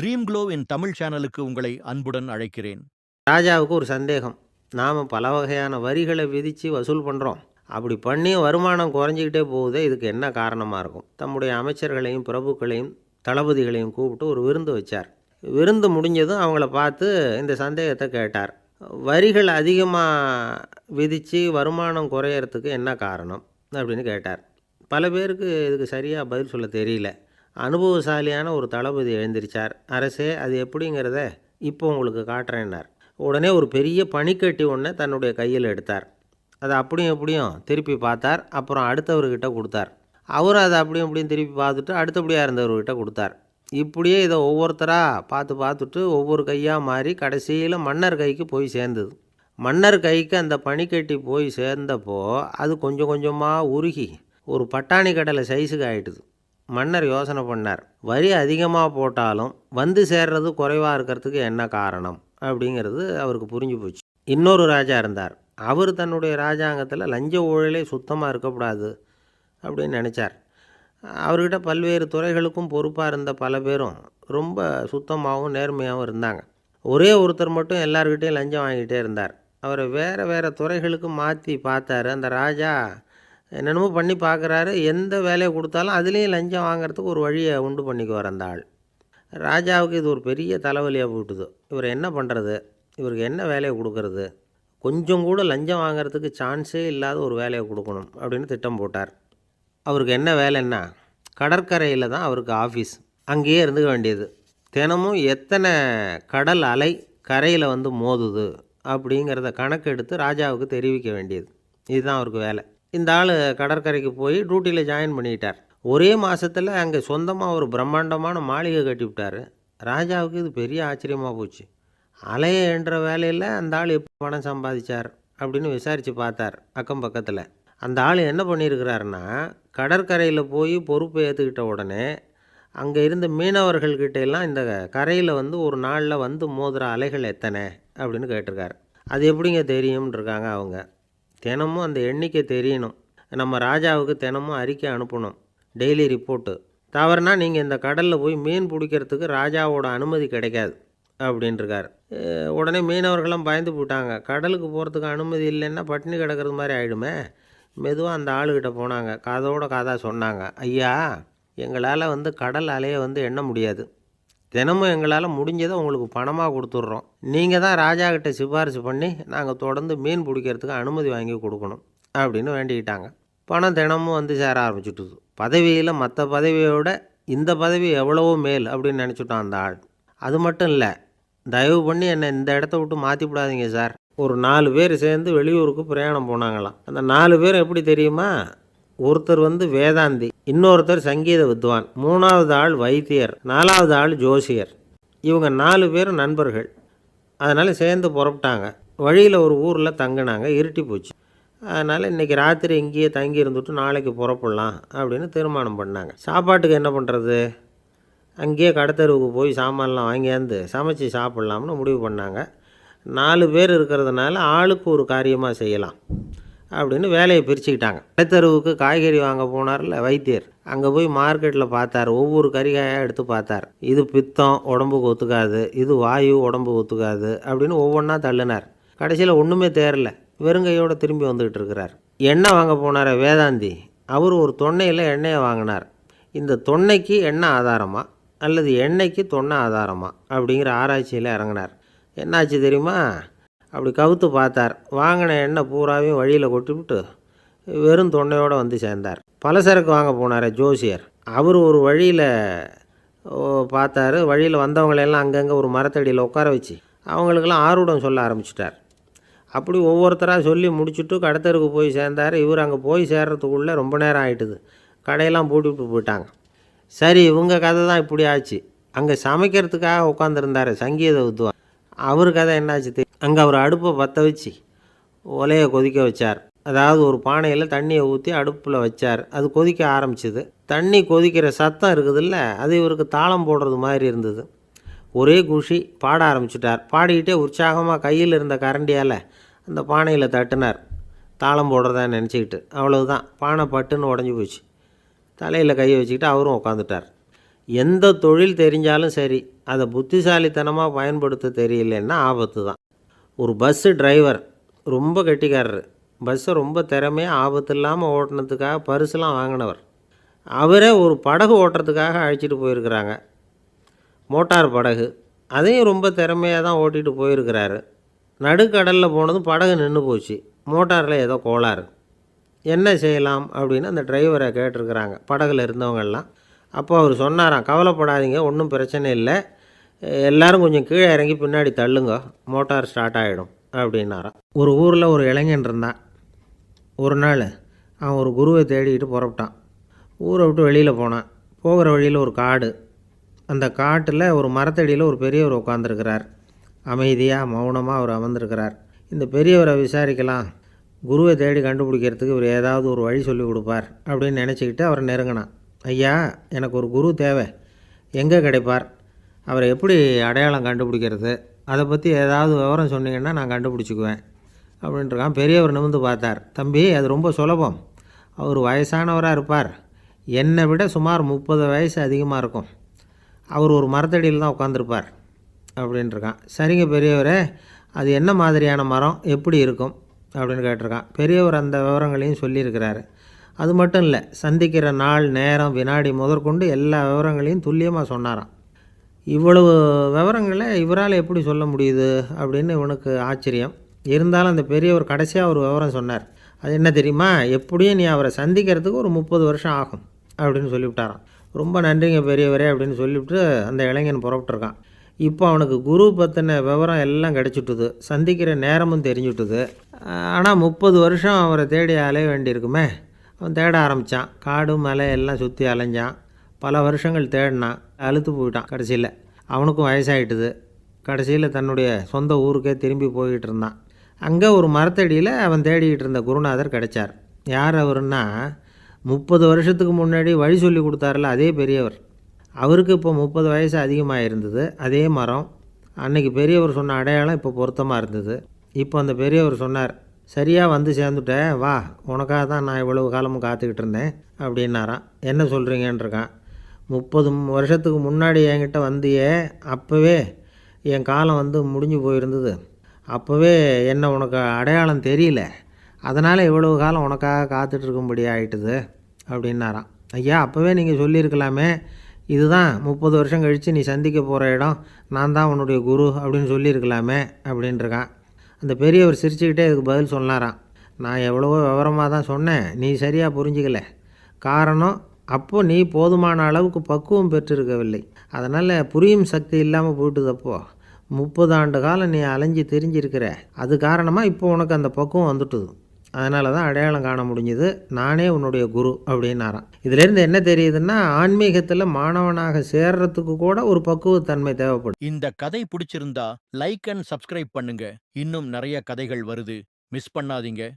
Dream glow இன் தமிழ் சேனலுக்கு உங்களை அன்புடன் அழைக்கிறேன். ராஜாவுக்கு ஒரு சந்தேகம். நாம் பல வகையான வரிகளை விதித்து வசூல் பண்ணுறோம் அப்படி பண்ணி வருமானம் குறைஞ்சிக்கிட்டே போகுதே இதுக்கு என்ன காரணமாக இருக்கும்? தம்முடைய அமைச்சர்களையும் பிரபுக்களையும் தளபதிகளையும் கூப்பிட்டு ஒரு விருந்து வச்சார். விருந்து முடிஞ்சதும் அவங்கள பார்த்து இந்த சந்தேகத்தை கேட்டார். வரிகள் அதிகமாக விதித்து வருமானம் குறையறதுக்கு என்ன காரணம்? அப்படின்னு கேட்டார். பல பேருக்கு இதுக்கு சரியாக பதில் சொல்ல தெரியல. அனுபவசாலியான ஒரு தளபதி எழுந்திருச்சார். அரசே அது எப்படிங்கிறத இப்போ உங்களுக்கு காட்டுறேன்னார். உடனே ஒரு பெரிய பனிக்கட்டி ஒன்று தன்னுடைய கையில் எடுத்தார். அதை அப்படியும் எப்படியும் திருப்பி பார்த்தார். அப்புறம் அடுத்தவர்கிட்ட கொடுத்தார். அவரும் அதை அப்படியும் இப்படியும் திருப்பி பார்த்துட்டு அடுத்தபடியாக இருந்தவர்கிட்ட கொடுத்தார். இப்படியே இதை ஒவ்வொருத்தராக பார்த்து பார்த்துட்டு ஒவ்வொரு கையாக மாறி கடைசியில் மன்னர் கைக்கு போய் சேர்ந்தது. மன்னர் கைக்கு அந்த பனிக்கட்டி போய் சேர்ந்தப்போ அது கொஞ்சம் கொஞ்சமாக உருகி ஒரு பட்டாணி கடலை சைஸுக்கு ஆகிட்டுது மன்னர் யோசனை பண்ணார். வரி அதிகமாக போட்டாலும் வந்து சேர்றது குறைவாக இருக்கிறதுக்கு என்ன காரணம்? அப்படிங்கிறது அவருக்கு புரிஞ்சு போச்சு. இன்னொரு ராஜா இருந்தார். அவர் தன்னுடைய ராஜாங்கத்தில் லஞ்ச ஊழலே சுத்தமாக இருக்கக்கூடாது அப்படின்னு நினச்சார். அவர்கிட்ட பல்வேறு துறைகளுக்கும் பொறுப்பாக இருந்த பல பேரும் ரொம்ப சுத்தமாகவும் நேர்மையாகவும் இருந்தாங்க. ஒரே ஒருத்தர் மட்டும் எல்லார்கிட்டையும் லஞ்சம் வாங்கிட்டே இருந்தார். அவரை வேறு வேறு துறைகளுக்கு மாற்றி பார்த்தாரு. அந்த ராஜா என்னென்னமோ பண்ணி பார்க்குறாரு. எந்த வேலையை கொடுத்தாலும் அதுலேயும் லஞ்சம் வாங்குறதுக்கு ஒரு வழியை உண்டு பண்ணிக்குவார் அந்த ஆள். ராஜாவுக்கு இது ஒரு பெரிய தலைவலியாக போட்டுது இவர் என்ன பண்ணுறது? இவருக்கு என்ன வேலையை கொடுக்கறது? கொஞ்சம் கூட லஞ்சம் வாங்குறதுக்கு சான்ஸே இல்லாத ஒரு வேலையை கொடுக்கணும் அப்படின்னு திட்டம் போட்டார். அவருக்கு என்ன வேலைன்னா கடற்கரையில் தான் அவருக்கு ஆஃபீஸ். அங்கேயே இருந்துக்க வேண்டியது. தினமும் எத்தனை கடல் அலை கரையில் வந்து மோதுது அப்படிங்கிறத கணக்கெடுத்து ராஜாவுக்கு தெரிவிக்க வேண்டியது. இதுதான் அவருக்கு வேலை. இந்த ஆள் கடற்கரைக்கு போய் டியூட்டியில் ஜாயின் பண்ணிக்கிட்டார் ஒரே மாதத்தில் அங்கே சொந்தமாக ஒரு பிரம்மாண்டமான மாளிகை கட்டி விட்டார். ராஜாவுக்கு இது பெரிய ஆச்சரியமாக போச்சு. அலைய என்ற வேலையில் அந்த ஆள் எப்படி பணம் சம்பாதிச்சார் அப்படின்னு விசாரித்து பார்த்தார் அக்கம் பக்கத்தில். அந்த ஆள் என்ன பண்ணியிருக்கிறாருன்னா கடற்கரையில் போய் பொறுப்பை ஏற்றுக்கிட்ட உடனே அங்கே இருந்த மீனவர்கள்கிட்ட எல்லாம் இந்த கரையில் வந்து ஒரு நாளில் வந்து மோதுற அலைகள் எத்தனை அப்படின்னு கேட்டிருக்காரு. அது எப்படிங்க தெரியும்னு இருக்காங்க அவங்க. தினமும் அந்த எண்ணிக்கை தெரியணும். நம்ம ராஜாவுக்கு தினமும் அறிக்கை அனுப்பணும். டெய்லி ரிப்போர்ட்டு தவறுனா நீங்கள் இந்த கடலில் போய் மீன் பிடிக்கிறதுக்கு ராஜாவோட அனுமதி கிடைக்காது அப்படின்ட்டுருக்கார் உடனே மீனவர்களும் பயந்து போட்டாங்க கடலுக்கு போகிறதுக்கு அனுமதி இல்லைன்னா பட்டினி கிடக்கிறது மாதிரி ஆகிடுமே மெதுவாக அந்த ஆளுகிட்ட போனாங்க. காதோட காதாக சொன்னாங்க. ஐயா எங்களால் வந்து கடல் அலையை வந்து எண்ண முடியாது. தினமும் எங்களால் முடிஞ்சதை உங்களுக்கு பணமாக கொடுத்துட்றோம். நீங்கள் தான் ராஜா கிட்ட சிபாரிசு பண்ணி நாங்கள் தொடர்ந்து மீன் பிடிக்கிறதுக்கு அனுமதி வாங்கி கொடுக்கணும் அப்படின்னு வேண்டிக்கிட்டாங்க. பணம் தினமும் வந்து சேர ஆரம்பிச்சுட்டுது. பதவியில் மற்ற பதவியோட இந்த பதவி எவ்வளவோ மேல் அப்படின்னு நினச்சிட்டான் அந்த ஆள். அது மட்டும் இல்லை தயவு பண்ணி என்னை இந்த இடத்த விட்டு மாற்றி விடாதீங்க சார். ஒரு நாலு பேர் சேர்ந்து வெளியூருக்கு பிரயாணம் போனாங்களாம். அந்த நாலு பேர் எப்படி தெரியுமா? ஒருத்தர் வந்து வேதாந்தி இன்னொருத்தர் சங்கீத வித்வான் மூணாவது ஆள் வைத்தியர் நாலாவது ஆள் ஜோசியர். இவங்க நாலு பேரும் நண்பர்கள். அதனால் சேர்ந்து புறப்பட்டாங்க. வழியில் ஒரு ஊரில் தங்கினாங்க இருட்டி போச்சு. அதனால் இன்றைக்கி ராத்திரி இங்கேயே தங்கி இருந்துட்டு நாளைக்கு புறப்படலாம் அப்படின்னு தீர்மானம் பண்ணாங்க. சாப்பாட்டுக்கு என்ன பண்ணுறது அங்கேயே கடத்தருவுக்கு போய் சாமான்லாம் வாங்கியாந்து சமைச்சு சாப்பிட்லாம்னு முடிவு பண்ணாங்க. நாலு பேர் இருக்கிறதுனால ஆளுக்கு ஒரு காரியமாக செய்யலாம். அப்படின்னு வேலையை பிரிச்சுக்கிட்டாங்க. கடத்தெருவுக்கு காய்கறி வாங்க போனார்ல வைத்தியர். அங்கே போய் மார்க்கெட்டில் பார்த்தார். ஒவ்வொரு கறிகாயாக எடுத்து பார்த்தார். இது பித்தம் உடம்புக்கு ஒத்துக்காது. இது வாயு உடம்புக்கு ஒத்துக்காது அப்படின்னு ஒவ்வொன்றா தள்ளினார். கடைசியில் ஒன்றுமே தேரல வெறுங்கையோடு திரும்பி வந்துக்கிட்டு இருக்கிறார். எண்ணெய் வாங்க போனார் வேதாந்தி. அவர் ஒரு தொன்னையில் எண்ணெயை வாங்கினார். இந்த தொன்னைக்கு எண்ணெய் ஆதாரமா? அல்லது எண்ணெய்க்கு தொன்னை ஆதாரமா? அப்படிங்கிற ஆராய்ச்சியில் இறங்கினார். என்னாச்சு தெரியுமா? அப்படி கவுத்து பார்த்தார். வாங்கின எண்ணெய் பூராவையும் வழியில் கொட்டிவிட்டு வெறும் தொண்டையோடு வந்து சேர்ந்தார். பலசரக்கு வாங்க போனார் ஜோசியர். அவர் ஒரு வழியில் பார்த்தாரு. வழியில் வந்தவங்களெல்லாம் அங்கங்கே ஒரு மரத்தடியில் உட்கார வச்சு அவங்களுக்கெல்லாம் ஆர்வடம் சொல்ல ஆரம்பிச்சிட்டார். அப்படி ஒவ்வொருத்தராக சொல்லி முடிச்சுட்டு கடத்தருக்கு போய் சேர்ந்தார். இவர் அங்கே போய் சேர்றதுக்குள்ளே ரொம்ப நேரம் ஆகிட்டுது கடையெல்லாம் பூட்டிவிட்டு போயிட்டாங்க. சரி இவங்க கதை தான் இப்படி ஆச்சு. அங்கே சமைக்கிறதுக்காக உட்காந்துருந்தார் சங்கீத வித்வான். அவர் கதை என்னாச்சு அங்கே அவர் அடுப்பை பற்ற வச்சு ஒலையை கொதிக்க வச்சார். அதாவது ஒரு பானையில் தண்ணியை ஊற்றி அடுப்பில் வச்சார். அது கொதிக்க ஆரம்பிச்சது. தண்ணி கொதிக்கிற சத்தம் இருக்குதுல்ல அது இவருக்கு தாளம் போடுறது மாதிரி இருந்தது. ஒரே குஷி பாட ஆரம்பிச்சிட்டார். பாடிக்கிட்டே உற்சாகமாக கையில் இருந்த கரண்டியால் அந்த பானையில் தட்டினார். தாளம் போடுறதா நினச்சிக்கிட்டு. அவ்வளவுதான். பானை பட்டுன்னு உடஞ்சி போச்சு. தலையில் கையை வச்சுக்கிட்டு அவரும் உட்காந்துட்டார் எந்த தொழில் தெரிஞ்சாலும் சரி அதை புத்திசாலித்தனமாக பயன்படுத்த தெரியலன்னா ஆபத்து தான். ஒரு பஸ்ஸு டிரைவர் ரொம்ப கெட்டிக்காரர். பஸ்ஸை ரொம்ப திறமையாக ஆபத்து இல்லாமல் ஓட்டினதுக்காக பரிசுலாம் வாங்கினவர். அவரே ஒரு படகு ஓட்டுறதுக்காக அழைச்சிட்டு போயிருக்கிறாங்க. மோட்டார் படகு. அதையும் ரொம்ப திறமையாக தான் ஓட்டிகிட்டு போயிருக்கிறாரு. நடுக்கடலில் போனதும் படகு நின்று போச்சு. மோட்டாரில் ஏதோ கோளாறு. என்ன செய்யலாம் அப்படின்னு அந்த டிரைவரை கேட்டிருக்கிறாங்க. படகுல இருந்தவங்கெல்லாம். அப்போ அவர் சொன்னாராம் கவலைப்படாதீங்க ஒன்றும் பிரச்சனை இல்லை. எல்லாரும் கொஞ்சம் கீழே இறங்கி பின்னாடி தள்ளுங்க. மோட்டார் ஸ்டார்ட் ஆகிடும் அப்படின்னாராம். ஒரு ஊரில் ஒரு இளைஞன் இருந்தான். ஒரு நாள் அவன் ஒரு குருவை தேடிக்கிட்டு புறப்பட்டான். ஊரை விட்டு வெளியில் போனான். போகிற வழியில் ஒரு காடு. அந்த காட்டில் ஒரு மரத்தடியில் ஒரு பெரியவர் உட்காந்துருக்கிறார் அமைதியாக மௌனமாக அவர் அமர்ந்திருக்கிறார். இந்த பெரியவரை விசாரிக்கலாம். குருவை தேடி கண்டுபிடிக்கிறதுக்கு இவர் ஏதாவது ஒரு வழி சொல்லி கொடுப்பார் அப்படின்னு நினச்சிக்கிட்டு அவரை நெருங்கினான். ஐயா எனக்கு ஒரு குரு தேவை. எங்கே கிடைப்பார்? அவரை எப்படி அடையாளம் கண்டுபிடிக்கிறது? அதை பற்றி ஏதாவது விவரம் சொன்னீங்கன்னா நான் கண்டுபிடிச்சிக்குவேன் அப்படின்ட்டுருக்கான். பெரியவர் நிமிந்து பார்த்தார். தம்பி அது ரொம்ப சுலபம். அவர் வயசானவராக இருப்பார். என்னை விட சுமார் முப்பது வயசு அதிகமாக இருக்கும். அவர் ஒரு மரத்தடியில் தான் உட்காந்துருப்பார் அப்படின்ட்டுருக்கான். சரிங்க பெரியவரே அது என்ன மாதிரியான மரம்? எப்படி இருக்கும்? அப்படின்னு கேட்டிருக்கான். பெரியவர் அந்த விவரங்களையும் சொல்லியிருக்கிறாரு. அது மட்டும் இல்லை சந்திக்கிற நாள் நேரம் வினாடி முதற்கொண்டு எல்லா விவரங்களையும் துல்லியமாக சொன்னாராம். இவ்வளவு விவரங்களை இவரால் எப்படி சொல்ல முடியுது அப்படின்னு இவனுக்கு ஆச்சரியம். இருந்தாலும் அந்த பெரியவர் கடைசியாக ஒரு விவரம் சொன்னார். அது என்ன தெரியுமா? எப்படியும் நீ அவரை சந்திக்கிறதுக்கு ஒரு முப்பது வருஷம் ஆகும் அப்படின்னு சொல்லிவிட்டாராம். ரொம்ப நன்றிங்க பெரியவரே அப்படின்னு சொல்லிவிட்டு அந்த இளைஞன் புறப்பட்டுருக்கான். இப்போ அவனுக்கு குரு பற்றின விவரம் எல்லாம் கிடச்சிட்டுது. சந்திக்கிற நேரமும் தெரிஞ்சுட்டுது. ஆனால் முப்பது வருஷம் அவரை தேடி அலைய வேண்டியிருக்குமே. அவன் தேட ஆரம்பித்தான் காடு மலை எல்லாம் சுற்றி அலைஞ்சான். பல வருஷங்கள் தேடினான். அழுத்து போயிட்டான் கடைசியில். அவனுக்கும் வயசாயிட்டுது. கடைசியில் தன்னுடைய சொந்த ஊருக்கே திரும்பி போய்கிட்டு இருந்தான். அங்கே ஒரு மரத்தடியில் அவன் தேடிக்கிட்டு இருந்த குருநாதர் கிடைச்சார். யார் அவருன்னா முப்பது வருஷத்துக்கு முன்னாடி வழி சொல்லி கொடுத்தாரில்ல அதே பெரியவர். அவருக்கு இப்போ முப்பது வயசு அதிகமாக இருந்தது அதே மரம். அன்னைக்கு பெரியவர் சொன்ன அடையாளம் இப்போ பொருத்தமாக இருந்தது. இப்போ அந்த பெரியவர் சொன்னார் சரியாக வந்து சேர்ந்துட்டேன். வா உனக்காக தான் நான் இவ்வளவு காலமும் காத்துக்கிட்டு இருந்தேன் அப்படின்னாரான் என்ன சொல்கிறீங்கன்றிருக்கான் முப்பது வருஷத்துக்கு முன்னாடி என்கிட்ட வந்தியே அப்போவே என் காலம் வந்து முடிஞ்சு போயிருந்தது. அப்போவே என்ன உனக்கு அடையாளம் தெரியல. அதனால் இவ்வளவு காலம் உனக்காக காத்துட்ருக்கும்படி ஆகிட்டுது ஆயிட்டுது அப்படின்னாராம். ஐயா அப்போவே நீங்கள் சொல்லியிருக்கலாமே. இதுதான் முப்பது வருஷம் கழித்து நீ சந்திக்க போகிற இடம். நான் தான் உன்னுடைய குரு அப்படின்னு சொல்லியிருக்கலாமே அப்படின்ட்டுருக்கான் அந்த பெரியவர் சிரிச்சுக்கிட்டே இதுக்கு பதில் சொன்னாராம். நான் எவ்வளவோ விவரமாக தான் சொன்னேன். நீ சரியாக புரிஞ்சிக்கல. காரணம் அப்போ நீ போதுமான அளவுக்கு பக்குவம் பெற்றிருக்கவில்லை. அதனால் புரியும் சக்தி இல்லாமல் போயிட்டுதப்போ முப்பது ஆண்டு காலம் நீ அலைஞ்சு தெரிஞ்சிருக்கிற. அது காரணமாக இப்போ உனக்கு அந்த பக்குவம் வந்துட்டுது. அதனால தான் அடையாளம் காண முடிஞ்சுது. நானே உன்னுடைய குரு அப்படின்னாராம். இதுலேருந்து என்ன தெரியுதுன்னா ஆன்மீகத்தில் மாணவனாக சேர்றதுக்கு கூட ஒரு பக்குவத்தன்மை தேவைப்படும். இந்த கதை பிடிச்சிருந்தா லைக் அண்ட் சப்ஸ்கிரைப் பண்ணுங்க. இன்னும் நிறைய கதைகள் வருது. மிஸ் பண்ணாதீங்க.